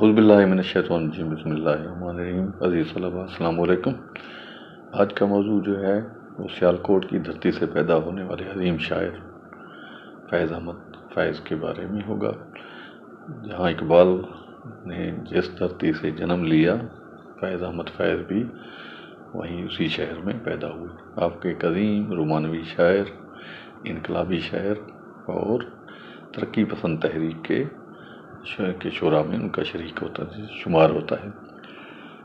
حوض باللہ من الشیطان الرجیم، بسم اللہ الرحمن الرحیم. عزیز طلبہ السلام علیکم. آج کا موضوع جو ہے وہ سیالکوٹ کی دھرتی سے پیدا ہونے والے عظیم شاعر فیض احمد فیض کے بارے میں ہوگا، جہاں اقبال نے جس دھرتی سے جنم لیا، فیض احمد فیض بھی وہیں اسی شہر میں پیدا ہوئے۔ آپ کے قدیم رومانوی شاعر، انقلابی شاعر اور ترقی پسند تحریک کے کے شعراء میں ان کا شریک ہوتا ہے، شمار ہوتا ہے۔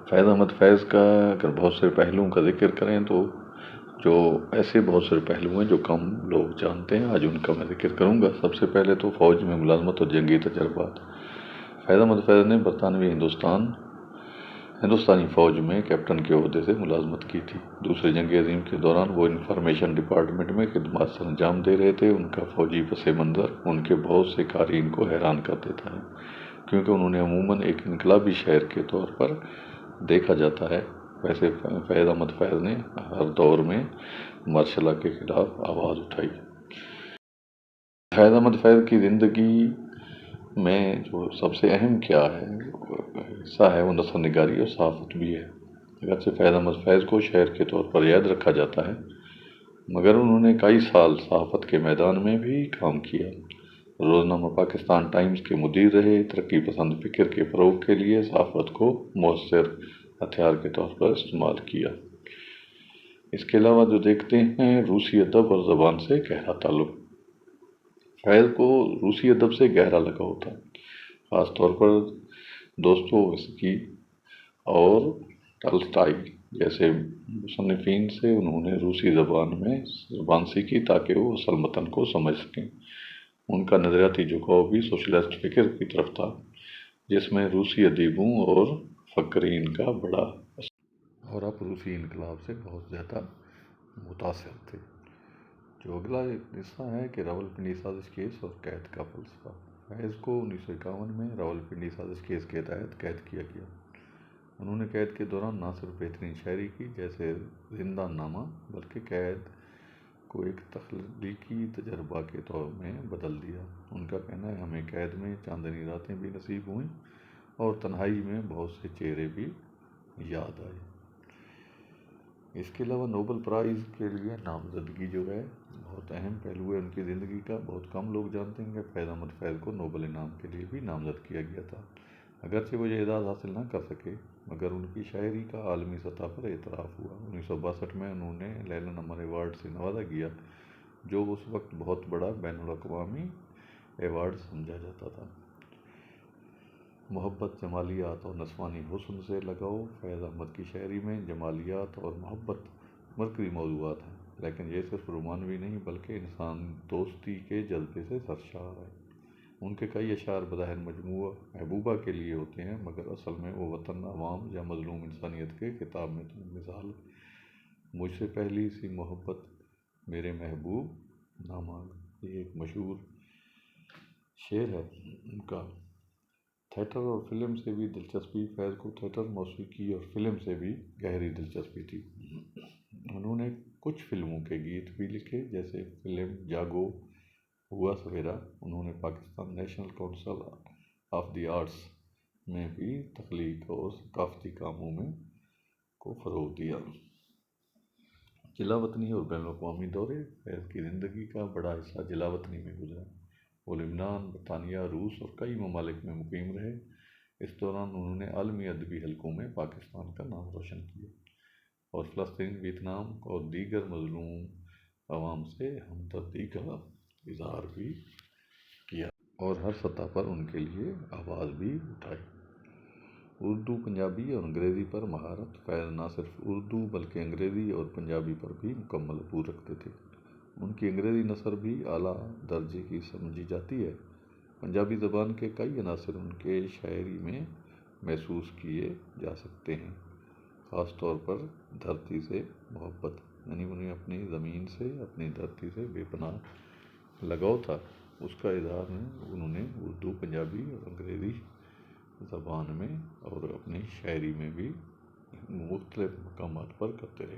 فیض احمد فیض کا اگر بہت سے پہلوؤں کا ذکر کریں تو جو ایسے بہت سے پہلو ہیں جو کم لوگ جانتے ہیں، آج ان کا میں ذکر کروں گا۔ سب سے پہلے تو فوج میں ملازمت اور جنگی تجربات۔ فیض احمد فیض نے برطانوی ہندوستان ہندوستانی فوج میں کیپٹن کے عہدے سے ملازمت کی تھی۔ دوسرے جنگ عظیم کے دوران وہ انفارمیشن ڈپارٹمنٹ میں خدمات سر انجام دے رہے تھے۔ ان کا فوجی پس منظر، ان کے بہت سے قارئین کو حیران کر دیتا ہے کیونکہ انہوں نے عموماً ایک انقلابی شہر کے طور پر دیکھا جاتا ہے۔ ویسے فیض احمد فیض نے ہر دور میں مارشلہ کے خلاف آواز اٹھائی۔ فیض احمد فیض کی زندگی میں جو سب سے اہم کیا ہے حصہ ہے وہ نثر نگاری اور صحافت بھی ہے۔ اگرچہ فیض احمد فیض کو شعر کے طور پر یاد رکھا جاتا ہے، مگر انہوں نے کئی سال صحافت کے میدان میں بھی کام کیا۔ روزنامہ پاکستان ٹائمز کے مدیر رہے، ترقی پسند فکر کے فروغ کے لیے صحافت کو مؤثر ہتھیار کے طور پر استعمال کیا۔ اس کے علاوہ جو دیکھتے ہیں، روسی ادب اور زبان سے گہرا تعلق۔ فیض کو روسی ادب سے گہرا لگا ہوتا ہے، خاص طور پر دوستووسکی اور ٹلسٹائی جیسے مصنفین سے انہوں نے روسی زبان میں زبان سیکھی تاکہ وہ اصل متن کو سمجھ سکیں۔ ان کا نظریاتی جھکاؤ بھی سوشلسٹ فکر کی طرف تھا، جس میں روسی ادیبوں اور فقرین کا بڑا اور اب روسی انقلاب سے بہت زیادہ متاثر تھے۔ جو اگلا حصہ ہے کہ راول پنڈی سازش کیس اور قید کا فلسفہ۔ فیض کو انیس سو اکاون میں راول پنڈی سازش کیس کے تحت قید کیا گیا۔ انہوں نے قید کے دوران نہ صرف بہترین شاعری کی جیسے زندہ نامہ، بلکہ قید کو ایک تخلیقی تجربہ کے طور میں بدل دیا۔ ان کا کہنا ہے، ہمیں قید میں چاندنی راتیں بھی نصیب ہوئیں اور تنہائی میں بہت سے چہرے بھی یاد آئے۔ اس کے علاوہ نوبل پرائز کے لیے نامزدگی جو ہے، بہت اہم پہلو ہے ان کی زندگی کا۔ بہت کم لوگ جانتے ہیں کہ فیض احمد فیض کو نوبل انعام کے لیے بھی نامزد کیا گیا تھا۔ اگرچہ وہ یہ اعزاز حاصل نہ کر سکے، مگر ان کی شاعری کا عالمی سطح پر اعتراف ہوا۔ انیس سو باسٹھ میں انہوں نے لیلا نمر ایوارڈ سے نوازا گیا، جو اس وقت بہت بڑا بین الاقوامی ایوارڈ سمجھا جاتا تھا۔ محبت، جمالیات اور نسوانی حسن سے لگاؤ فیض احمد کی شاعری میں جمالیات اور محبت مرکزی موضوعات ہیں۔ لیکن یہ صرف رومانوی نہیں، بلکہ انسان دوستی کے جذبے سے سرشار ہے۔ ان کے کئی اشعار بظاہر مجموعہ محبوبہ کے لیے ہوتے ہیں، مگر اصل میں وہ وطن، عوام یا مظلوم انسانیت کے کتاب میں مثال مجھ سے پہلی سی محبت میرے محبوب نامانگ یہ ایک مشہور شعر ہے۔ ان کا تھیٹر اور فلم سے بھی دلچسپی، فیض کو تھیٹر موسیقی اور فلم سے بھی گہری دلچسپی تھی۔ انہوں نے کچھ فلموں کے گیت بھی لکھے، جیسے فلم جاگو، ہوا سویرا، انہوں نے Pakistan national council of the arts میں بھی تخلیق اور ثقافتی کاموں میں کو فروغ دیا۔ جلا وطنی اور بین الاقوامی دورے، فیض کی زندگی کا بڑا حصہ جلا وطنی میں گزرا۔ وہ لبنان، برطانیہ، روس اور کئی ممالک میں مقیم رہے۔ اس دوران انہوں نے عالمی ادبی حلقوں میں پاکستان کا نام روشن کیا اور فلسطین، ویتنام اور دیگر مظلوم عوام سے ہمدردی کا اظہار بھی کیا اور ہر سطح پر ان کے لیے آواز بھی اٹھائی۔ اردو پنجابی اور انگریزی پر مہارت فیض نہ صرف اردو بلکہ انگریزی اور پنجابی پر بھی مکمل عبور رکھتے تھے۔ ان کی انگریزی نثر بھی اعلیٰ درجے کی سمجھی جاتی ہے۔ پنجابی زبان کے کئی عناصر ان کے شاعری میں محسوس کیے جا سکتے ہیں، خاص طور پر دھرتی سے محبت یعنی انہیں اپنی زمین سے، اپنی دھرتی سے بے پناہ لگاؤ تھا۔ اس کا اظہار انہوں نے اردو، پنجابی اور انگریزی زبان میں اور اپنی شاعری میں بھی مختلف مقامات پر کرتے رہے۔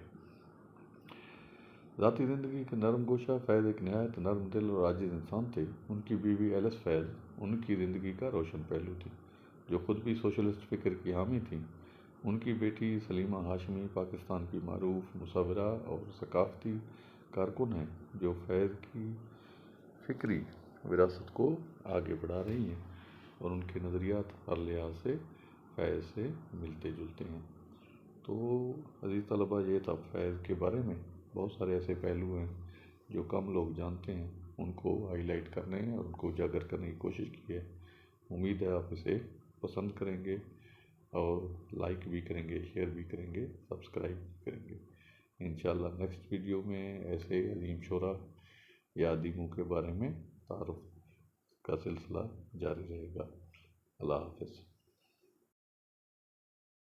ذاتی زندگی کے نرم گوشہ فیض ایک نہایت نرم دل اور عاجز انسان تھے۔ ان کی بیوی ایلس فیض ان کی زندگی کا روشن پہلو تھی، جو خود بھی سوشلسٹ فکر کی حامی تھیں۔ ان کی بیٹی سلیمہ ہاشمی پاکستان کی معروف مصورہ اور ثقافتی کارکن ہیں، جو فیض کی فکری وراثت کو آگے بڑھا رہی ہیں اور ان کے نظریات ہر لحاظ سے فیض سے ملتے جلتے ہیں۔ تو عزیز طلبہ، یہ تھا فیض کے بارے میں۔ بہت سارے ایسے پہلو ہیں جو کم لوگ جانتے ہیں، ان کو ہائی لائٹ کرنے اور ان کو اجاگر کرنے کی کوشش کی ہے۔ امید ہے آپ اسے پسند کریں گے اور لائک بھی کریں گے شیئر بھی کریں گے سبسکرائب بھی کریں گے۔ انشاءاللہ نیکسٹ ویڈیو میں ایسے عظیم شعرا یا ادیبوں کے بارے میں تعارف کا سلسلہ جاری رہے گا۔ اللہ حافظ۔